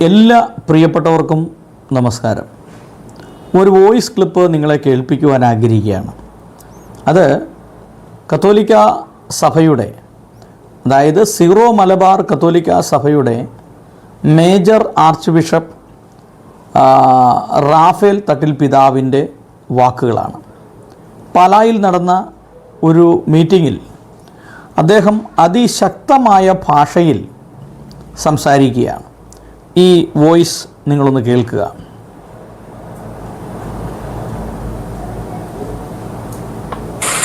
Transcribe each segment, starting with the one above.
എല്ലാ പ്രിയപ്പെട്ടവർക്കും നമസ്കാരം. ഒരു വോയിസ് ക്ലിപ്പ് നിങ്ങളെ കേൾപ്പിക്കുവാൻ ആഗ്രഹിക്കുകയാണ്. അത് കത്തോലിക്ക സഭയുടെ അതായത് സീറോ മലബാർ കത്തോലിക്ക സഭയുടെ major archbishop Rafale Thattil പിതാവിന്റെ വാക്കുകളാണ്. പലായിൽ നടന്ന ഒരു മീറ്റിങ്ങിൽ അദ്ദേഹം അതിശക്തമായ ഭാഷയിൽ സംസാരിക്കുകയാണ്. ഈ വോയിസ് നിങ്ങളൊന്ന് കേൾക്കുക.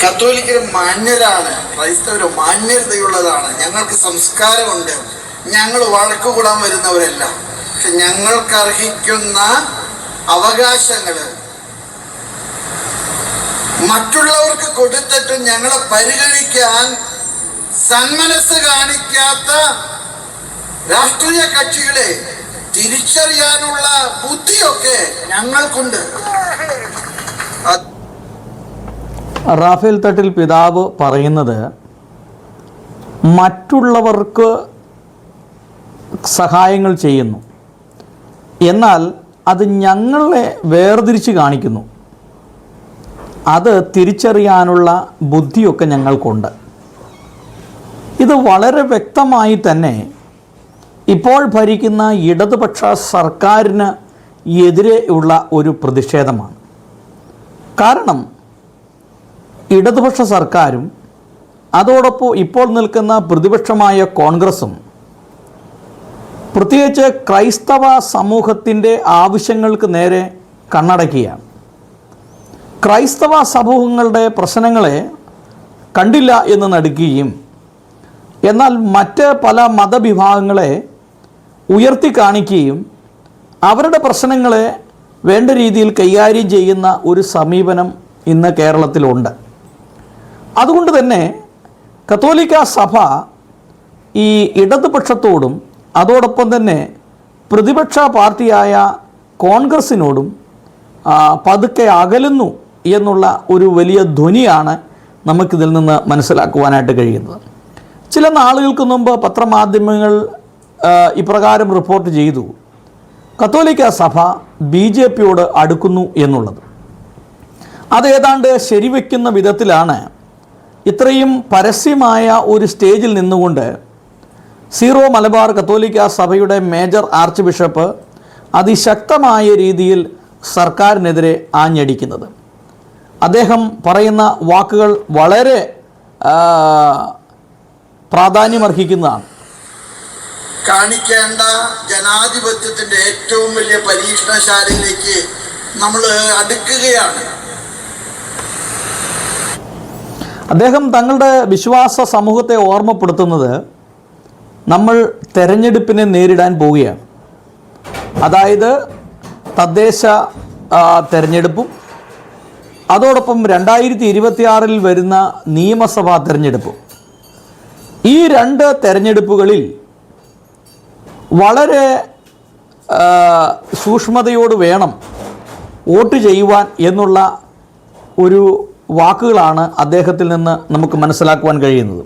കത്തോലിക്കർ മാന്യരാണ്. ക്രൈസ്തവർ മാന്യതയുള്ളതാണ് ഞങ്ങൾക്ക് സംസ്കാരമുണ്ട്. ഞങ്ങൾ വഴക്കുകൂടാൻ വരുന്നവരല്ല. പക്ഷെ ഞങ്ങൾക്ക് അർഹിക്കുന്ന അവകാശങ്ങൾ മറ്റുള്ളവർക്ക് കൊടുത്തിട്ടും ഞങ്ങളെ പരിഗണിക്കാൻ സന്മനസ് കാണിക്കാത്ത രാഷ്ട്രീയ കക്ഷികളെ തിരിച്ചറിയാനുള്ള ബുദ്ധിയൊക്കെ ഞങ്ങൾക്കുണ്ട്. റാഫേൽ തട്ടിൽ പിതാവ് പറയുന്നത് മറ്റുള്ളവർക്ക് സഹായങ്ങൾ ചെയ്യുന്നു. എന്നാൽ അത് ഞങ്ങളെ വേർതിരിച്ച് കാണിക്കുന്നു. അത് തിരിച്ചറിയാനുള്ള ബുദ്ധിയൊക്കെ ഞങ്ങൾക്കുണ്ട്. ഇത് വളരെ വ്യക്തമായി തന്നെ ഇപ്പോൾ ഭരിക്കുന്ന ഇടതുപക്ഷ സർക്കാരിന് എതിരെ ഉള്ള ഒരു പ്രതിഷേധമാണ്. കാരണം ഇടതുപക്ഷ സർക്കാരും അതോടൊപ്പം ഇപ്പോൾ നിൽക്കുന്ന പ്രതിപക്ഷമായ കോൺഗ്രസും പ്രത്യേകിച്ച് ക്രൈസ്തവ സമൂഹത്തിന്റെ ആവശ്യങ്ങൾക്ക് നേരെ കണ്ണടക്കുകയാണ് ക്രൈസ്തവ സമൂഹങ്ങളുടെ പ്രശ്നങ്ങളെ കണ്ടില്ല എന്ന് നടുക്കുകയും എന്നാൽ മറ്റ് പല മതവിഭാഗങ്ങളെ ഉയർത്തി കാണിക്കുകയും അവരുടെ പ്രശ്നങ്ങളെ വേണ്ട രീതിയിൽ കൈകാര്യം ചെയ്യുന്ന ഒരു സമീപനം ഇന്ന് കേരളത്തിലുണ്ട്. അതുകൊണ്ട് തന്നെ കത്തോലിക്ക സഭ ഈ ഇടതുപക്ഷത്തോടും അതോടൊപ്പം തന്നെ പ്രതിപക്ഷ പാർട്ടിയായ കോൺഗ്രസിനോടും പതുക്കെ അകലുന്നു എന്നുള്ള ഒരു വലിയ ധ്വനിയാണ് നമുക്കിതിൽ നിന്ന് മനസ്സിലാക്കുവാനായിട്ട് കഴിയുന്നത്. ചില നാളുകൾക്ക് മുമ്പ് പത്രമാധ്യമങ്ങൾ ഇപ്രകാരം റിപ്പോർട്ട് ചെയ്തു. കത്തോലിക്ക സഭ ബി ജെ പിയോട് അടുക്കുന്നു എന്നുള്ളത്. അത് ഏതാണ്ട് ശരിവെക്കുന്ന വിധത്തിലാണ് ഇത്രയും പരസ്യമായ ഒരു സ്റ്റേജിൽ നിന്നുകൊണ്ട് സീറോ മലബാർ കത്തോലിക്ക സഭയുടെ മേജർ ആർച്ച് ബിഷപ്പ് അതിശക്തമായ രീതിയിൽ സർക്കാരിനെതിരെ ആഞ്ഞടിക്കുന്നത്. അദ്ദേഹം പറയുന്ന വാക്കുകൾ വളരെ പ്രാധാന്യമർഹിക്കുന്നതാണ്. കാണിക്കേണ്ട ജനാധിപത്യത്തിന്റെ ഏറ്റവും വലിയ പരീക്ഷണശാലയിലേക്ക് നമ്മൾ അടുക്കുകയാണ്. അദ്ദേഹം തങ്ങളുടെ വിശ്വാസ സമൂഹത്തെ ഓർമ്മപ്പെടുത്തുന്നത് നമ്മൾ തെരഞ്ഞെടുപ്പിനെ നേരിടാൻ പോവുകയാണ്. അതായത് തദ്ദേശ തെരഞ്ഞെടുപ്പും അതോടൊപ്പം രണ്ടായിരത്തി ഇരുപത്തിയാറിൽ വരുന്ന നിയമസഭാ തെരഞ്ഞെടുപ്പും. ഈ രണ്ട് തെരഞ്ഞെടുപ്പുകളിൽ വളരെ സൂക്ഷ്മതയോട് വേണം വോട്ട് ചെയ്യുവാൻ എന്നുള്ള ഒരു വാക്കുകളാണ് അദ്ദേഹത്തിൽ നിന്ന് നമുക്ക് മനസ്സിലാക്കുവാൻ കഴിയുന്നത്.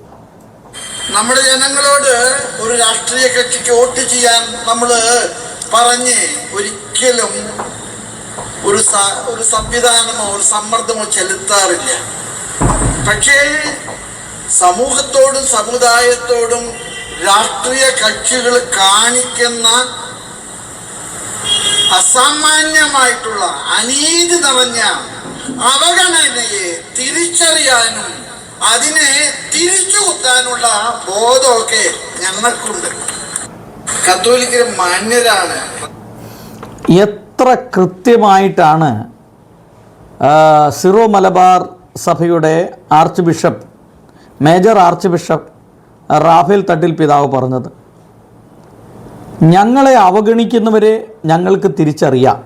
നമ്മുടെ ജനങ്ങളോട് ഒരു രാഷ്ട്രീയ കക്ഷിക്ക് വോട്ട് ചെയ്യാൻ നമ്മൾ പറഞ്ഞ് ഒരിക്കലും ഒരു ഒരു സംവിധാനമോ ഒരു സമ്മർദ്ദമോ ചെലുത്താറില്ല. പക്ഷേ സമൂഹത്തോടും സമുദായത്തോടും രാഷ്ട്രീയ കക്ഷികൾ കാണിക്കുന്ന അസാമാന്യമായിട്ടുള്ള അനീതി നിറഞ്ഞ അവഗണനയെ തിരിച്ചറിയാനും അതിനെ തിരിച്ചു കുത്താനുള്ള ബോധമൊക്കെ ഞങ്ങൾക്കുണ്ട്. കത്തോലിക്കർ മാന്യരാണ്. എത്ര കൃത്യമായിട്ടാണ് സിറോ മലബാർ സഭയുടെ archbishop major archbishop Raphael Thattil പിതാവ് പറഞ്ഞത് ഞങ്ങളെ അവഗണിക്കുന്നവരെ ഞങ്ങൾക്ക് തിരിച്ചറിയാം.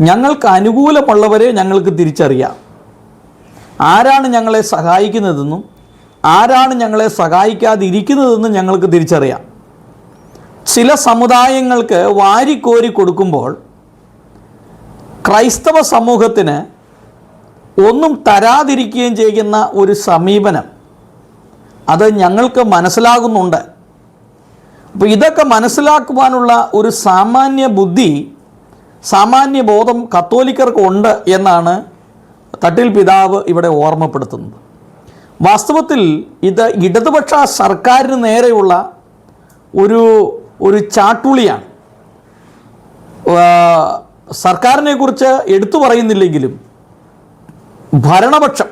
ഞങ്ങൾക്ക് അനുകൂലമുള്ളവരെ ഞങ്ങൾക്ക് തിരിച്ചറിയാം. ആരാണ് ഞങ്ങളെ സഹായിക്കുന്നതെന്നും ആരാണ് ഞങ്ങളെ സഹായിക്കാതിരിക്കുന്നതെന്നും ഞങ്ങൾക്ക് തിരിച്ചറിയാം. ചില സമുദായങ്ങൾക്ക് വാരിക്കോരി കൊടുക്കുമ്പോൾ ക്രൈസ്തവ സമൂഹത്തിന് ഒന്നും തരാതിരിക്കുകയും ചെയ്യുന്ന ഒരു സമീപനം അത് ഞങ്ങൾക്ക് മനസ്സിലാകുന്നുണ്ട്. അപ്പോൾ ഇതൊക്കെ മനസ്സിലാക്കുവാനുള്ള ഒരു സാമാന്യ ബുദ്ധി സാമാന്യ ബോധം കത്തോലിക്കർക്ക് ഉണ്ട് എന്നാണ് തട്ടിൽ പിതാവ് ഇവിടെ ഓർമ്മപ്പെടുത്തുന്നത്. വാസ്തവത്തിൽ ഇത് ഇടതുപക്ഷ സർക്കാരിന് നേരെയുള്ള ഒരു ഒരു ചാട്ടുളിയാണ്. സർക്കാരിനെക്കുറിച്ച് സർക്കാരിനെ കുറിച്ച് എടുത്തു പറയുന്നില്ലെങ്കിലും ഭരണപക്ഷം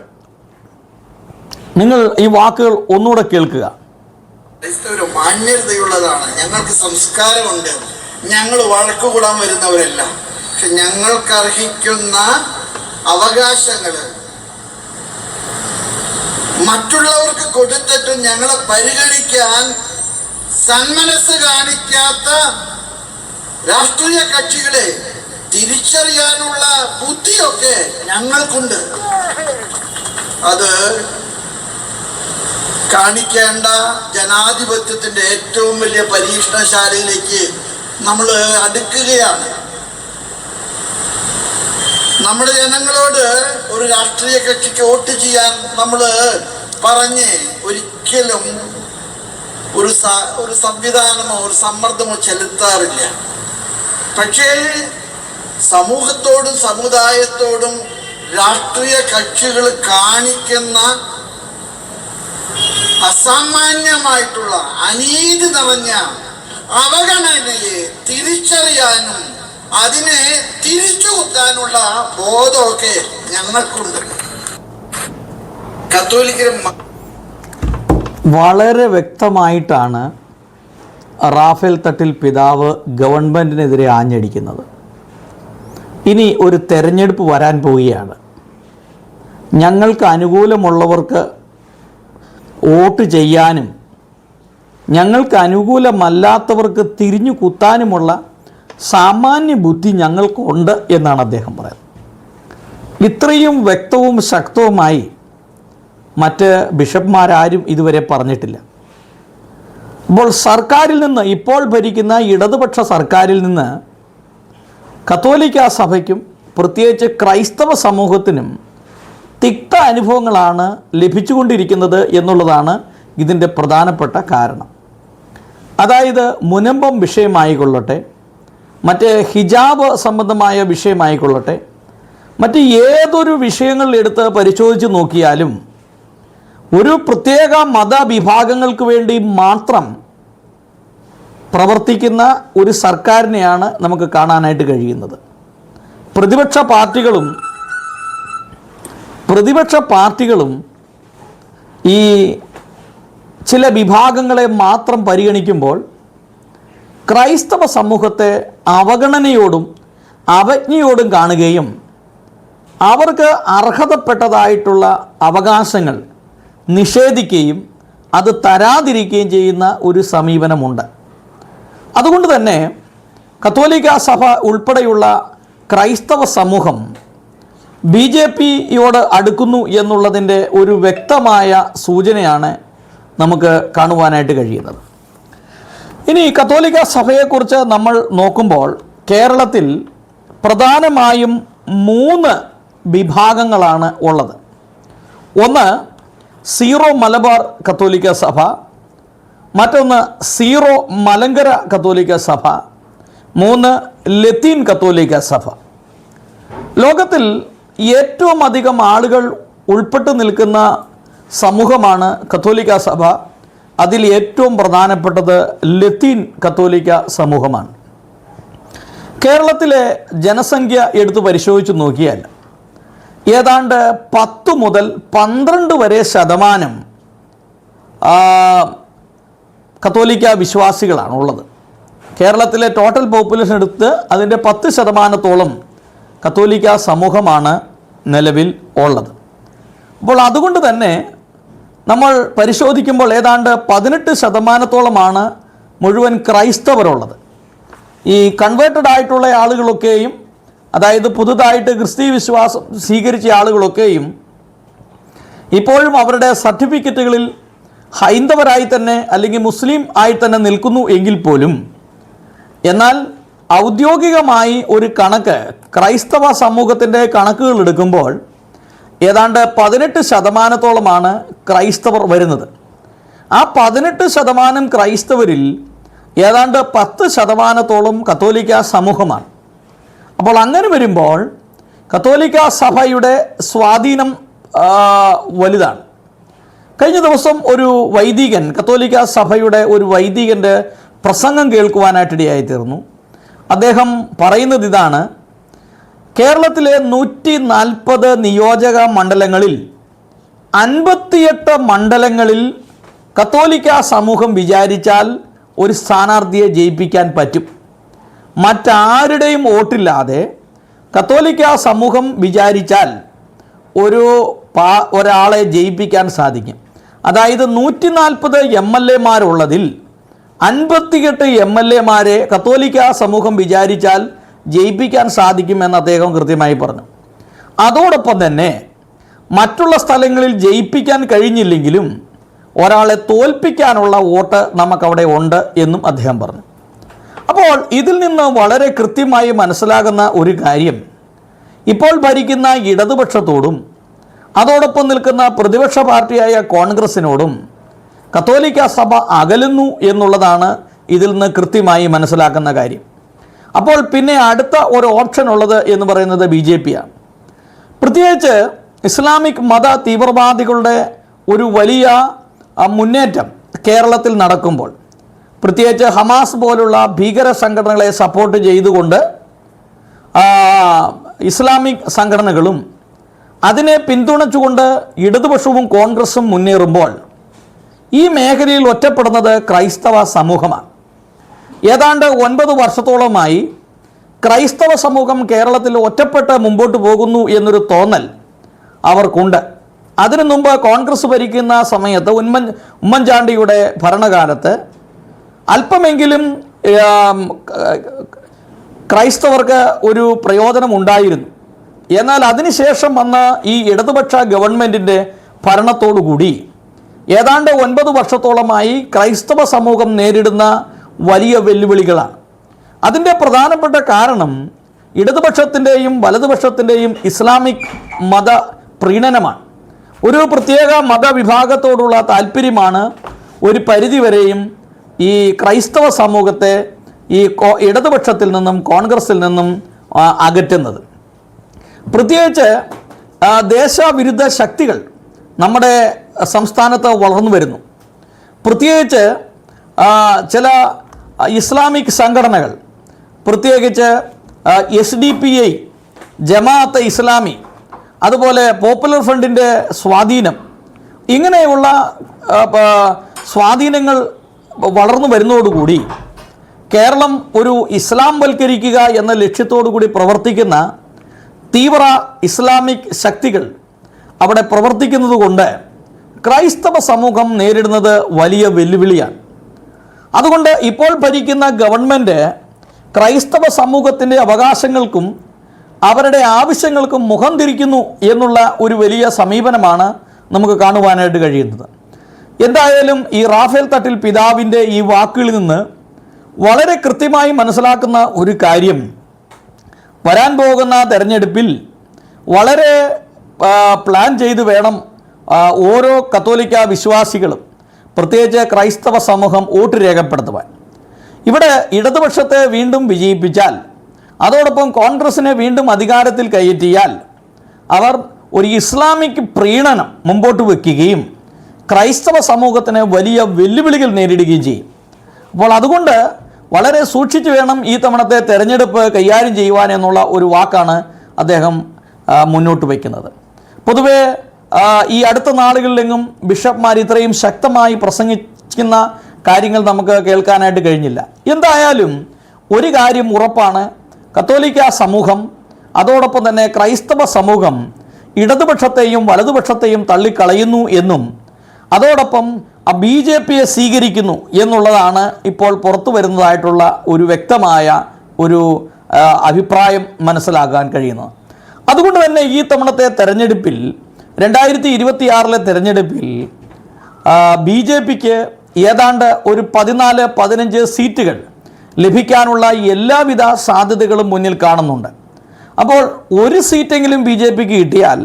നിങ്ങൾ ഈ വാക്കുകൾ ഒന്നുകൂടെ കേൾക്കുക. മാന്യതയുള്ളതാണ്. ഞങ്ങൾക്ക് സംസ്കാരമുണ്ട്. ഞങ്ങൾ വഴക്കുകൂടാൻ വരുന്നവരല്ല. പക്ഷെ ഞങ്ങൾക്ക് അർഹിക്കുന്ന അവകാശങ്ങൾ മറ്റുള്ളവർക്ക് കൊടുത്തിട്ട് ഞങ്ങളെ പരിഗണിക്കാൻ സന്മനസ് കാണിക്കാത്ത രാഷ്ട്രീയ കക്ഷികളെ തിരിച്ചറിയാനുള്ള ബുദ്ധിയൊക്കെ ഞങ്ങൾക്കുണ്ട്. അത് കാണിക്കേണ്ട ജനാധിപത്യത്തിന്റെ ഏറ്റവും വലിയ പരീക്ഷണശാലയിലേക്ക് നമ്മൾ അടുക്കുകയാണ്. നമ്മുടെ ജനങ്ങളോട് ഒരു രാഷ്ട്രീയ കക്ഷിക്ക് വോട്ട് ചെയ്യാൻ നമ്മൾ പറഞ്ഞ് ഒരിക്കലും ഒരു ഒരു സംവിധാനമോ ഒരു സമ്മർദ്ദമോ ചെലുത്താറില്ല. പക്ഷേ സമൂഹത്തോടും സമുദായത്തോടും രാഷ്ട്രീയ കക്ഷികൾ കാണിക്കുന്ന അസാമാന്യമായിട്ടുള്ള അനീതി നിറഞ്ഞ അവഗണനയെ തിരിച്ചറിയാനും അതിനെ തിരിച്ചു കുത്താനുള്ള ബോധമൊക്കെ ഞങ്ങൾക്കുണ്ട്. കത്തോലിക്കരും വളരെ വ്യക്തമായിട്ടാണ് റാഫേൽ തട്ടിൽ പിതാവ് ഗവൺമെന്റിനെതിരെ ആഞ്ഞടിക്കുന്നത്. ഇനി ഒരു തെരഞ്ഞെടുപ്പ് വരാൻ പോവുകയാണ്. ഞങ്ങൾക്ക് അനുകൂലമുള്ളവർക്ക് വോട്ട് ചെയ്യാനും ഞങ്ങൾക്ക് അനുകൂലമല്ലാത്തവർക്ക് തിരിഞ്ഞു കുത്താനുമുള്ള സാമാന്യ ബുദ്ധി ഞങ്ങൾക്കുണ്ട് എന്നാണ് അദ്ദേഹം പറയുന്നത്. ഇത്രയും വ്യക്തവും ശക്തവുമായി മറ്റ് ബിഷപ്പ്മാരാരും ഇതുവരെ പറഞ്ഞിട്ടില്ല. അപ്പോൾ സർക്കാരിൽ നിന്ന് ഇപ്പോൾ ഭരിക്കുന്ന ഇടതുപക്ഷ സർക്കാരിൽ നിന്ന് കത്തോലിക്ക സഭയ്ക്കും പ്രത്യേകിച്ച് ക്രൈസ്തവ സമൂഹത്തിനും തിക്ത അനുഭവങ്ങളാണ് ലഭിച്ചുകൊണ്ടിരിക്കുന്നത് എന്നുള്ളതാണ് ഇതിന്റെ പ്രധാനപ്പെട്ട കാരണം. അതായത് മുനമ്പം വിഷയമായിക്കൊള്ളട്ടെ മറ്റ് ഹിജാബ് സംബന്ധമായ വിഷയമായിക്കൊള്ളട്ടെ മറ്റ് ഏതൊരു വിഷയങ്ങളിലെടുത്ത് പരിശോധിച്ച് നോക്കിയാലും ഒരു പ്രത്യേക മതവിഭാഗങ്ങൾക്ക് വേണ്ടി മാത്രം പ്രവർത്തിക്കുന്ന ഒരു സർക്കാരിനെയാണ് നമുക്ക് കാണാനായിട്ട് കഴിയുന്നത്. പ്രതിപക്ഷ പാർട്ടികളും പ്രതിപക്ഷ പാർട്ടികളും ഈ ചില വിഭാഗങ്ങളെ മാത്രം പരിഗണിക്കുമ്പോൾ ക്രൈസ്തവ സമൂഹത്തെ അവഗണനയോടും അവജ്ഞയോടും കാണുകയും അവർക്ക് അർഹതപ്പെട്ടതായിട്ടുള്ള അവകാശങ്ങൾ നിഷേധിക്കുകയും അത് തരാതിരിക്കുകയും ചെയ്യുന്ന ഒരു സമീപനമുണ്ട്. അതുകൊണ്ട് തന്നെ കത്തോലിക്ക സഭ ഉൾപ്പെടെയുള്ള ക്രൈസ്തവ സമൂഹം ബി ജെ പിയോട് അടുക്കുന്നു എന്നുള്ളതിന്റെ ഒരു വ്യക്തമായ സൂചനയാണ് നമുക്ക് കാണുവാനായിട്ട് കഴിയുന്നത്. ഇനി കത്തോലിക്ക സഭയെക്കുറിച്ച് നമ്മൾ നോക്കുമ്പോൾ കേരളത്തിൽ പ്രധാനമായും മൂന്ന് വിഭാഗങ്ങളാണ് ഉള്ളത്. ഒന്ന് സീറോ മലബാർ കത്തോലിക്ക സഭ മറ്റൊന്ന് സീറോ മലങ്കര കത്തോലിക്ക സഭ മൂന്ന് ലത്തീൻ കത്തോലിക്ക സഭ. ലോകത്തിൽ ഏറ്റവും അധികം ആളുകൾ ഉൾപ്പെട്ടു നിൽക്കുന്ന സമൂഹമാണ് കത്തോലിക്ക സഭ. അതിൽ ഏറ്റവും പ്രധാനപ്പെട്ടത് ലത്തീൻ കത്തോലിക്ക സമൂഹമാണ്. കേരളത്തിലെ ജനസംഖ്യ എടുത്തു പരിശോധിച്ച് നോക്കിയാൽ ഏതാണ്ട് പത്ത് മുതൽ പന്ത്രണ്ട് വരെ ശതമാനം കത്തോലിക്ക വിശ്വാസികളാണ് ഉള്ളത് കേരളത്തിലെ ടോട്ടൽ പോപ്പുലേഷൻ എടുത്ത് അതിന്റെ പത്ത് ശതമാനത്തോളം കത്തോലിക്ക സമൂഹമാണ് നിലവിൽ ഉള്ളത്. അപ്പോൾ അതുകൊണ്ട് തന്നെ നമ്മൾ പരിശോധിക്കുമ്പോൾ ഏതാണ്ട് പതിനെട്ട് ശതമാനത്തോളമാണ് മുഴുവൻ ക്രൈസ്തവരുള്ളത്. ഈ കൺവേർട്ടഡ് ആയിട്ടുള്ള ആളുകളൊക്കെയും അതായത് പുതുതായിട്ട് ക്രിസ്തീയ വിശ്വാസം സ്വീകരിച്ച ആളുകളൊക്കെയും ഇപ്പോഴും അവരുടെ സർട്ടിഫിക്കറ്റുകളിൽ ഹൈന്ദവരായി തന്നെ അല്ലെങ്കിൽ മുസ്ലിം ആയി തന്നെ നിൽക്കുന്നു എങ്കിൽ പോലും എന്നാൽ ഔദ്യോഗികമായി ഒരു കണക്ക് ക്രൈസ്തവ സമൂഹത്തിന്റെ കണക്കുകൾ എടുക്കുമ്പോൾ ഏതാണ്ട് പതിനെട്ട് ശതമാനത്തോളമാണ് ക്രൈസ്തവർ വരുന്നത്. ആ പതിനെട്ട് ശതമാനം ക്രൈസ്തവരിൽ ഏതാണ്ട് പത്ത് ശതമാനത്തോളം കത്തോലിക്ക സമൂഹമാണ്. അപ്പോൾ അങ്ങനെ വരുമ്പോൾ കത്തോലിക്ക സഭയുടെ സ്വാധീനം വലുതാണ്. കഴിഞ്ഞ ദിവസം ഒരു വൈദികൻ കത്തോലിക്ക സഭയുടെ ഒരു വൈദികന്റെ പ്രസംഗം കേൾക്കുവാനായിട്ടിടയായി തീർന്നു അദ്ദേഹം പറയുന്നത് ഇതാണ്. കേരളത്തിലെ നൂറ്റി നാൽപ്പത് നിയോജക മണ്ഡലങ്ങളിൽ അൻപത്തിയെട്ട് മണ്ഡലങ്ങളിൽ കത്തോലിക്ക സമൂഹം വിചാരിച്ചാൽ ഒരു സ്ഥാനാർത്ഥിയെ ജയിപ്പിക്കാൻ പറ്റും. മറ്റാരുടെയും വോട്ടില്ലാതെ കത്തോലിക്ക സമൂഹം വിചാരിച്ചാൽ ഒരു പാ ഒരാളെ ജയിപ്പിക്കാൻ സാധിക്കും. അതായത് നൂറ്റി നാൽപ്പത് എം എൽ എമാരുള്ളതിൽ അൻപത്തിയെട്ട് എം എൽ എമാരെ കത്തോലിക്ക സമൂഹം വിചാരിച്ചാൽ ജയിപ്പിക്കാൻ സാധിക്കുമെന്ന് അദ്ദേഹം കൃത്യമായി പറഞ്ഞു. അതോടൊപ്പം തന്നെ മറ്റുള്ള സ്ഥലങ്ങളിൽ ജയിപ്പിക്കാൻ കഴിഞ്ഞില്ലെങ്കിലും ഒരാളെ തോൽപ്പിക്കാനുള്ള വോട്ട് നമുക്കവിടെ ഉണ്ട് എന്നും അദ്ദേഹം പറഞ്ഞു. അപ്പോൾ ഇതിൽ നിന്ന് വളരെ കൃത്യമായി മനസ്സിലാകുന്ന ഒരു കാര്യം ഇപ്പോൾ ഭരിക്കുന്ന ഇടതുപക്ഷത്തോടും അതോടൊപ്പം നിൽക്കുന്ന പ്രതിപക്ഷ പാർട്ടിയായ കോൺഗ്രസിനോടും കത്തോലിക്ക സഭ അകലുന്നു എന്നുള്ളതാണ് ഇതിൽ നിന്ന് കൃത്യമായി മനസ്സിലാക്കുന്ന കാര്യം. അപ്പോൾ പിന്നെ അടുത്ത ഒരു ഓപ്ഷൻ ഉള്ളത് എന്ന് പറയുന്നത് ബി ജെ പിയാണ് പ്രത്യേകിച്ച് ഇസ്ലാമിക് മത തീവ്രവാദികളുടെ ഒരു വലിയ മുന്നേറ്റം കേരളത്തിൽ നടക്കുമ്പോൾ. പ്രത്യേകിച്ച് ഹമാസ് പോലുള്ള ഭീകര സംഘടനകളെ സപ്പോർട്ട് ചെയ്തുകൊണ്ട് ഇസ്ലാമിക് സംഘടനകളും അതിനെ പിന്തുണച്ചുകൊണ്ട് ഇടതുപക്ഷവും കോൺഗ്രസും മുന്നേറുമ്പോൾ ഈ മേഖലയിൽ ഒറ്റപ്പെടുന്നത് ക്രൈസ്തവ സമൂഹമാണ്. ഏതാണ്ട് ഒൻപത് വർഷത്തോളമായി ക്രൈസ്തവ സമൂഹം കേരളത്തിൽ ഒറ്റപ്പെട്ട് മുമ്പോട്ട് പോകുന്നു എന്നൊരു തോന്നൽ അവർക്കുണ്ട്. അതിനു മുമ്പ് കോൺഗ്രസ് ഭരിക്കുന്ന സമയത്ത് ഉമ്മൻ ഉമ്മൻചാണ്ടിയുടെ ഭരണകാലത്ത് അല്പമെങ്കിലും ക്രൈസ്തവർക്ക് ഒരു പ്രയോജനമുണ്ടായിരുന്നു എന്നാൽ അതിനുശേഷം വന്ന ഈ ഇടതുപക്ഷ ഗവൺമെന്റിന്റെ ഭരണത്തോടുകൂടി ഏതാണ്ട് ഒൻപത് വർഷത്തോളമായി ക്രൈസ്തവ സമൂഹം നേരിടുന്ന വലിയ വെല്ലുവിളികളാണ്. അതിന്റെ പ്രധാനപ്പെട്ട കാരണം ഇടതുപക്ഷത്തിന്റെയും വലതുപക്ഷത്തിന്റെയും ഇസ്ലാമിക് മത പ്രീണനമാണ്. ഒരു പ്രത്യേക മതവിഭാഗത്തോടുള്ള താല്പര്യമാണ് ഒരു പരിധിവരെയും ഈ ക്രൈസ്തവ സമൂഹത്തെ ഈ ഇടതുപക്ഷത്തിൽ നിന്നും കോൺഗ്രസിൽ നിന്നും അകറ്റുന്നത്. പ്രത്യേകിച്ച് ദേശവിരുദ്ധ ശക്തികൾ നമ്മുടെ സംസ്ഥാനത്ത് വളർന്നു വരുന്നു. പ്രത്യേകിച്ച് ചില ഇസ്ലാമിക് സംഘടനകൾ പ്രത്യേകിച്ച് S D P I Jamaat Islami അതുപോലെ പോപ്പുലർ ഫ്രണ്ടിന്റെ സ്വാധീനം ഇങ്ങനെയുള്ള സ്വാധീനങ്ങൾ വളർന്നു വരുന്നതോടുകൂടി കേരളം ഒരു ഇസ്ലാം വൽക്കരിക്കുക എന്ന ലക്ഷ്യത്തോടു കൂടി പ്രവർത്തിക്കുന്ന തീവ്ര ഇസ്ലാമിക് ശക്തികൾ അവിടെ പ്രവർത്തിക്കുന്നത് കൊണ്ട് ക്രൈസ്തവ സമൂഹം നേരിടുന്നത് വലിയ വെല്ലുവിളിയാണ്. അതുകൊണ്ട് ഇപ്പോൾ ഭരിക്കുന്ന ഗവൺമെന്റ് ക്രൈസ്തവ സമൂഹത്തിന്റെ അവകാശങ്ങൾക്കും അവരുടെ ആവശ്യങ്ങൾക്കും മുഖം തിരിക്കുന്നു എന്നുള്ള ഒരു വലിയ സമീപനമാണ് നമുക്ക് കാണുവാനായിട്ട് കഴിയുന്നത്. എന്തായാലും ഈ റാഫേൽ തട്ടിൽ പിതാവിന്റെ ഈ വാക്കുകളിൽ നിന്ന് വളരെ കൃത്യമായി മനസ്സിലാക്കുന്ന ഒരു കാര്യം. വരാൻ പോകുന്ന തെരഞ്ഞെടുപ്പിൽ വളരെ പ്ലാൻ ചെയ്ത് വേണം ഓരോ കത്തോലിക്ക വിശ്വാസികളും പ്രത്യേകിച്ച് ക്രൈസ്തവ സമൂഹം വോട്ട് രേഖപ്പെടുത്തുവാൻ. ഇവിടെ ഇടതുപക്ഷത്തെ വീണ്ടും വിജയിപ്പിച്ചാൽ അതോടൊപ്പം കോൺഗ്രസിനെ വീണ്ടും അധികാരത്തിൽ കയറ്റിയാൽ അവർ ഒരു ഇസ്ലാമിക് പ്രീണനം മുമ്പോട്ട് വയ്ക്കുകയും ക്രൈസ്തവ സമൂഹത്തിന് വലിയ വെല്ലുവിളികൾ നേരിടുകയും ചെയ്യും. അപ്പോൾ അതുകൊണ്ട് വളരെ സൂക്ഷിച്ചു വേണം ഈ തവണത്തെ തെരഞ്ഞെടുപ്പ് കൈകാര്യം ചെയ്യുവാൻ എന്നുള്ള ഒരു വാക്കാണ് അദ്ദേഹം മുന്നോട്ട് വയ്ക്കുന്നത്. പൊതുവേ ഈ അടുത്ത നാളുകളിലെങ്ങും ബിഷപ്പ്മാർ ഇത്രയും ശക്തമായി പ്രസംഗിക്കുന്ന കാര്യങ്ങൾ നമുക്ക് കേൾക്കാനായിട്ട് കഴിഞ്ഞില്ല. എന്തായാലും ഒരു കാര്യം ഉറപ്പാണ്. കത്തോലിക്ക സമൂഹം അതോടൊപ്പം തന്നെ ക്രൈസ്തവ സമൂഹം ഇടതുപക്ഷത്തെയും വലതുപക്ഷത്തെയും തള്ളിക്കളയുന്നു എന്നും അതോടൊപ്പം ബി ജെ പിയെ സ്വീകരിക്കുന്നു എന്നുള്ളതാണ് ഇപ്പോൾ പുറത്തു വരുന്നതായിട്ടുള്ള ഒരു വ്യക്തമായ ഒരു അഭിപ്രായം മനസ്സിലാക്കാൻ കഴിയുന്നത്. അതുകൊണ്ട് തന്നെ ഈ തവണത്തെ തെരഞ്ഞെടുപ്പിൽ രണ്ടായിരത്തി ഇരുപത്തിയാറിലെ തെരഞ്ഞെടുപ്പിൽ ബി ജെ പിക്ക് ഏതാണ്ട് ഒരു പതിനാല് പതിനഞ്ച് സീറ്റുകൾ ലഭിക്കാനുള്ള എല്ലാവിധ സാധ്യതകളും മുന്നിൽ കാണുന്നുണ്ട്. അപ്പോൾ ഒരു സീറ്റെങ്കിലും ബി ജെ പിക്ക് കിട്ടിയാൽ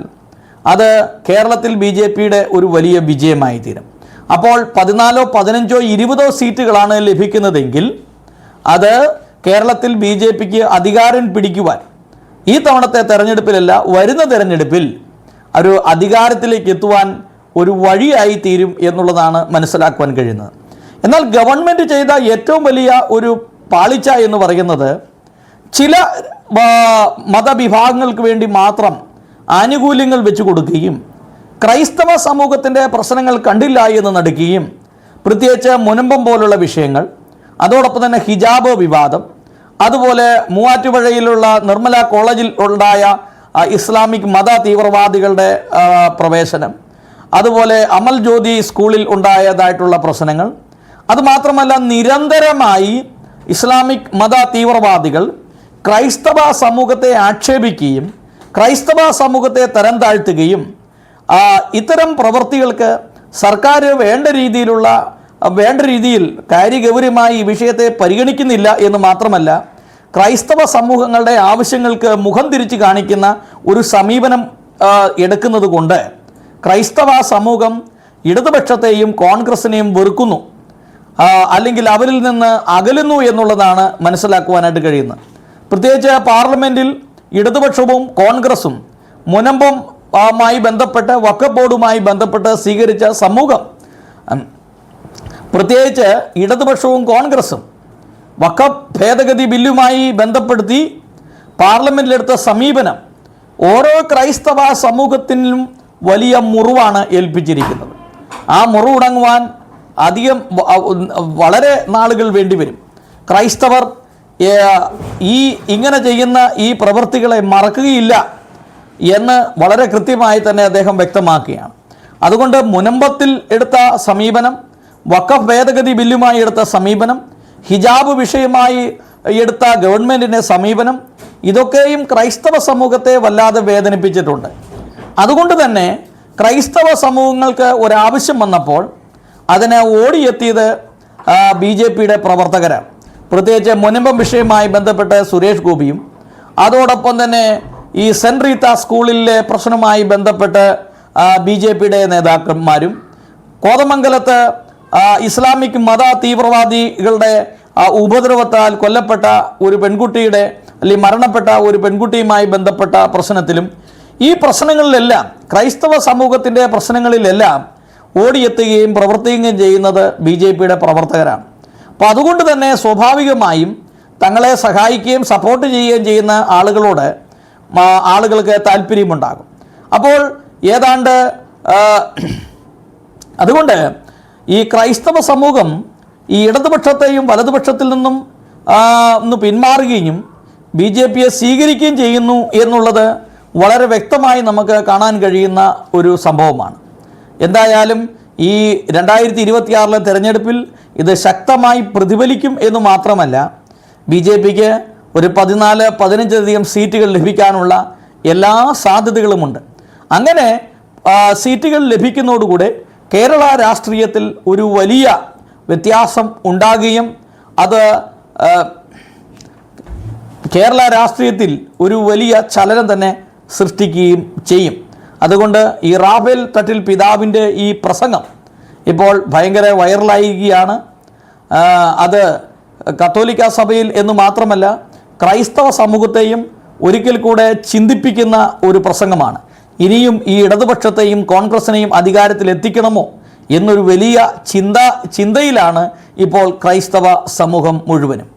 അത് കേരളത്തിൽ ബി ജെ പിയുടെ ഒരു വലിയ വിജയമായി തീരും. അപ്പോൾ പതിനാലോ പതിനഞ്ചോ ഇരുപതോ സീറ്റുകളാണ് ലഭിക്കുന്നതെങ്കിൽ അത് കേരളത്തിൽ ബി ജെ പിക്ക് അധികാരം പിടിക്കുവാൻ ഈ തവണത്തെ തെരഞ്ഞെടുപ്പിലല്ല വരുന്ന തെരഞ്ഞെടുപ്പിൽ ഒരു അധികാരത്തിലേക്ക് എത്തുവാൻ ഒരു വഴിയായി തീരും എന്നുള്ളതാണ് മനസ്സിലാക്കുവാൻ കഴിയുന്നത്. എന്നാൽ ഗവൺമെന്റ് ചെയ്ത ഏറ്റവും വലിയ ഒരു പാളിച്ച എന്ന് പറയുന്നത് ചില മതവിഭാഗങ്ങൾക്ക് വേണ്ടി മാത്രം ആനുകൂല്യങ്ങൾ വെച്ചു കൊടുക്കുകയും ക്രൈസ്തവ സമൂഹത്തിന്റെ പ്രശ്നങ്ങൾ കണ്ടില്ല എന്ന് നടിക്കുകയും പ്രത്യേകിച്ച് മുനമ്പം പോലുള്ള വിഷയങ്ങൾ അതോടൊപ്പം തന്നെ ഹിജാബ് വിവാദം അതുപോലെ മൂവാറ്റുപുഴയിലുള്ള നിർമ്മല കോളേജിൽ ഉണ്ടായ ഇസ്ലാമിക് മത തീവ്രവാദികളുടെ പ്രവേശനം. അതുപോലെ അമൽ ജ്യോതി സ്കൂളിൽ ഉണ്ടായതായിട്ടുള്ള പ്രശ്നങ്ങൾ. അതുമാത്രമല്ല നിരന്തരമായി ഇസ്ലാമിക് മത തീവ്രവാദികൾ ക്രൈസ്തവ സമൂഹത്തെ ആക്ഷേപിക്കുകയും ക്രൈസ്തവ സമൂഹത്തെ തരം താഴ്ത്തുകയും ഇത്തരം പ്രവൃത്തികൾക്ക് സർക്കാർ വേണ്ട രീതിയിലുള്ള വേണ്ട രീതിയിൽ കാര്യഗൗരവമായി ഈ വിഷയത്തെ പരിഗണിക്കുന്നില്ല എന്ന് മാത്രമല്ല ക്രൈസ്തവ സമൂഹങ്ങളുടെ ആവശ്യങ്ങൾക്ക് മുഖം തിരിച്ച് കാണിക്കുന്ന ഒരു സമീപനം എടുക്കുന്നത് കൊണ്ട് ക്രൈസ്തവ സമൂഹം ഇടതുപക്ഷത്തെയും കോൺഗ്രസിനെയും വെറുക്കുന്നു. അല്ലെങ്കിൽ അവരിൽ നിന്ന് അകലുന്നു എന്നുള്ളതാണ് മനസ്സിലാക്കുവാനായിട്ട് കഴിയുന്നത്. പ്രത്യേകിച്ച് പാർലമെന്റിൽ ഇടതുപക്ഷവും കോൺഗ്രസും മുനമ്പം മായി ബന്ധപ്പെട്ട് വക്കഫ് ബോർഡുമായി ബന്ധപ്പെട്ട് സ്വീകരിച്ച സമൂഹം. പ്രത്യേകിച്ച് ഇടതുപക്ഷവും കോൺഗ്രസും വക്കഫ് ഭേദഗതി ബില്ലുമായി ബന്ധപ്പെടുത്തി പാർലമെന്റിലെടുത്ത സമീപനം ഓരോ ക്രൈസ്തവ സമൂഹത്തിനും വലിയ മുറിവാണ് ഏൽപ്പിച്ചിരിക്കുന്നത്. ആ മുറിവുടങ്ങുവാൻ അധികം വളരെ നാളുകൾ വേണ്ടിവരും ക്രൈസ്തവർ ഈ ഇങ്ങനെ ചെയ്യുന്ന ഈ പ്രവൃത്തികളെ മറക്കുകയില്ല എന്ന് വളരെ കൃത്യമായി തന്നെ അദ്ദേഹം വ്യക്തമാക്കുകയാണ്. അതുകൊണ്ട് മുനമ്പത്തിൽ എടുത്ത സമീപനം വഖഫ് ഭേദഗതി ബില്ലുമായി എടുത്ത സമീപനം ഹിജാബ് വിഷയമായി എടുത്ത ഗവൺമെന്റിന്റെ സമീപനം ഇതൊക്കെയും ക്രൈസ്തവ സമൂഹത്തെ വല്ലാതെ വേദനിപ്പിച്ചിട്ടുണ്ട്. അതുകൊണ്ട് തന്നെ ക്രൈസ്തവ സമൂഹങ്ങൾക്ക് ഒരാവശ്യം വന്നപ്പോൾ അതിനെ ഓടിയെത്തിയത് ബി ജെ പിയുടെ പ്രവർത്തകരാണ്. പ്രത്യേകിച്ച് മുനമ്പം വിഷയവുമായി ബന്ധപ്പെട്ട് സുരേഷ് ഗോപിയും അതോടൊപ്പം തന്നെ ഈ സെന്റ് റീത്ത സ്കൂളിലെ പ്രശ്നവുമായി ബന്ധപ്പെട്ട് ബി ജെ പിയുടെ നേതാക്കന്മാരും കോതമംഗലത്ത് ഇസ്ലാമിക് മത തീവ്രവാദികളുടെ ഉപദ്രവത്താൽ കൊല്ലപ്പെട്ട ഒരു പെൺകുട്ടിയുടെ അല്ലെങ്കിൽ മരണപ്പെട്ട ഒരു പെൺകുട്ടിയുമായി ബന്ധപ്പെട്ട പ്രശ്നത്തിലും ഈ പ്രശ്നങ്ങളിലെല്ലാം ക്രൈസ്തവ സമൂഹത്തിന്റെ പ്രശ്നങ്ങളിലെല്ലാം ഓടിയെത്തുകയും പ്രവർത്തിക്കുകയും ചെയ്യുന്നത് ബി ജെ പിയുടെ പ്രവർത്തകരാണ്. അപ്പോൾ അതുകൊണ്ട് തന്നെ സ്വാഭാവികമായും തങ്ങളെ സഹായിക്കുകയും സപ്പോർട്ട് ചെയ്യുകയും ചെയ്യുന്ന ആളുകളോട് ആളുകൾക്ക് താല്പര്യമുണ്ടാകും. അപ്പോൾ ഏതാണ്ട് അതുകൊണ്ട് ഈ ക്രൈസ്തവ സമൂഹം ഈ ഇടതുപക്ഷത്തെയും വലതുപക്ഷത്തിൽ നിന്നും ഒന്ന് പിന്മാറുകയും ബി ജെ പിയെ സ്വീകരിക്കുകയും ചെയ്യുന്നു എന്നുള്ളത് വളരെ വ്യക്തമായി നമുക്ക് കാണാൻ കഴിയുന്ന ഒരു സംഭവമാണ്. എന്തായാലും ഈ രണ്ടായിരത്തി ഇരുപത്തിയാറിലെ തെരഞ്ഞെടുപ്പിൽ ഇത് ശക്തമായി പ്രതിഫലിക്കും എന്ന് മാത്രമല്ല ബി ജെ പിക്ക് ഒരു പതിനാല് പതിനഞ്ചധികം സീറ്റുകൾ ലഭിക്കാനുള്ള എല്ലാ സാധ്യതകളുമുണ്ട്. അങ്ങനെ സീറ്റുകൾ ലഭിക്കുന്നതോടുകൂടെ കേരള രാഷ്ട്രീയത്തിൽ ഒരു വലിയ വ്യത്യാസം ഉണ്ടാകുകയും അത് കേരള രാഷ്ട്രീയത്തിൽ ഒരു വലിയ ചലനം തന്നെ സൃഷ്ടിക്കുകയും ചെയ്യും. അതുകൊണ്ട് ഈ റാഫേൽ തട്ടിൽ പിതാവിന്റെ ഈ പ്രസംഗം ഇപ്പോൾ ഭയങ്കര വൈറലായിരിക്കുകയാണ്. അത് കത്തോലിക്ക സഭയിൽ എന്ന് മാത്രമല്ല ക്രൈസ്തവ സമൂഹത്തെയും ഒരിക്കൽ കൂടെ ചിന്തിപ്പിക്കുന്ന ഒരു പ്രസംഗമാണ്. ഇനിയും ഈ ഇടതുപക്ഷത്തെയും കോൺഗ്രസിനെയും അധികാരത്തിൽ എത്തിക്കണമോ എന്നൊരു വലിയ ചിന്ത ചിന്തയിലാണ് ഇപ്പോൾ ക്രൈസ്തവ സമൂഹം മുഴുവനും.